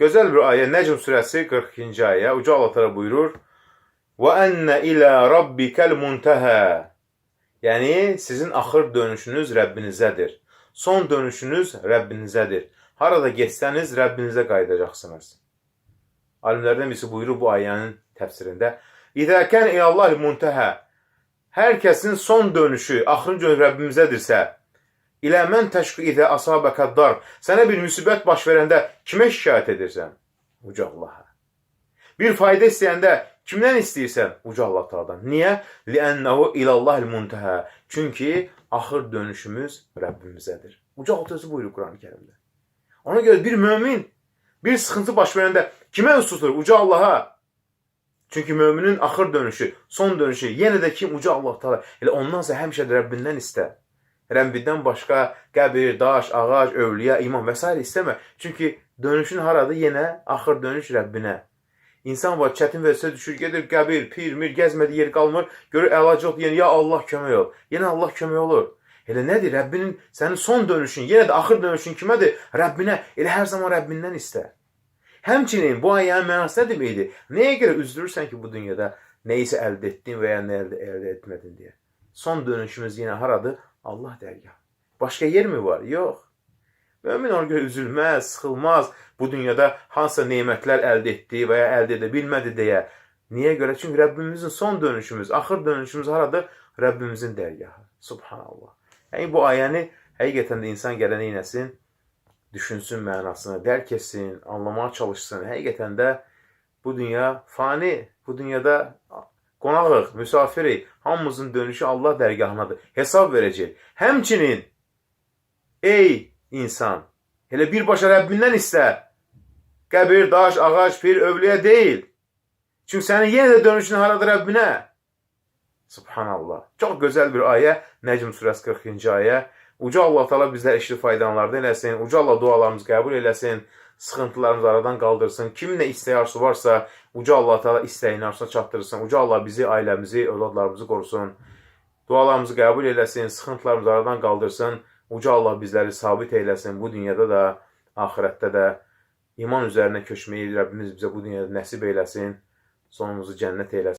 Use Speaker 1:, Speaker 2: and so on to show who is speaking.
Speaker 1: Gözəl bir ayə Nəcm surəsi 42-ci ayə. Uca Allah Teala buyurur: "Və enne ila rabbikal muntaha." Yəni sizin axır dönüşünüz Rəbbinizədir. Son dönüşünüz Rəbbinizədir. Harada getsəniz Rəbbinizə qayıdacaqsınız. Alimlərdən birisi buyurur bu ayənin təfsirində: "İzə kan ilallahi muntaha." Hər kəsin son dönüşü, axırıncı dönüş Rəbbimizədirsə, ilə mən təşqi idə asabəkə dar. Sənə bir müsibət baş verəndə kimə şikayət edirsən? Uca Allaha. Bir fayda istəyəndə kimdən istəyirsən? Uca Allah Taala'dan. Niyə? Li'annahu ilallahil muntaha. Çünki axır dönüşümüz Rəbbimizədir. Uca Allah özü buyurur Quran-Kərimdə. Ona görə bir mömin bir sıxıntı baş verəndə kimə üz tutur? Uca Allaha. Çünki möminin axır dönüşü, son dönüşü yenə də kim uca Allah Taala. Elə ondansa həmişə də Rəbbindən istə. Rəbbindən başqa qəbir, daş, ağac, övliya, imam və s. istəmə. Çünki dönüşün haradır? Yenə axır dönüş Rəbbinə. İnsan var çətin vəziyyətə düşür, gedir qəbir, pir, mir, gəzmədi yer qalmır, görür əlac yox, yenə ya Allah kömək ol. Yenə Allah kömək olur. Elə nədir? Rəbbinin sənin son dönüşün, yenə də axır dönüşün kimədir? Rəbbinə. Elə hər zaman Rəbbindən istə. Həmçinin bu ayənin mənası nə deməkdir? Nəyə görə üzülürsən ki, bu dünyada nəyisə əldə etdin və ya nə əldə, əldə etmədin deyə. Son dönüşümüz yenə haradır? Allah dərgahı. Başqa yer mi var? Yox. Mömin ona görə üzülməz, sıxılmaz. Bu dünyada hansısa nemətlər əldə etdi və ya əldə edə bilmədi deyə. Niyə görə? Çünki Rəbbimizin son dönüşümüz, axır dönüşümüz haradır? Rəbbimizin dərgahı. Subhanallah. Yəni bu ayəni həqiqətən də insan gələn eyləsin, düşünsün mənasını, dərk etsin, anlamaya çalışsın. Həqiqətən də bu dünya fani. Bu dünyada qonağıq, müsafirik. Hamımızın dönüşü Allah dərgahınadır. Hesab verəcək. Həmçinin ey insan, elə birbaşa Rəbbindən istə. Qəbir, daş, ağac, pir, övliyə deyil. Çünki sənin yenə də dönüşün haradır Rəbbinə? Subhanallah. Çox gözəl bir ayə. Nəcm surəsi 42-ci ayə. Uca Allah Taala bizlər eşli faydalanlardan eləsin. Uca Allah dualarımızı qəbul eləsin. Sıxıntılarımızı aradan qaldırsın. Kimin nə istəyi arzusu varsa, Uca Allah Taala istəyini arzusuna çatdırsın. Uca Allah bizi, ailəmizi, övladlarımızı qorusun. Dualarımızı qəbul eləsin, sıxıntılarımızı aradan qaldırsın. Uca Allah bizləri sabit eyləsin bu dünyada da, axirətdə də. İman üzərinə köçməyi Rəbbimiz bizə bu dünyada nəsib eyləsin. Sonumuzu cənnət eyləsin.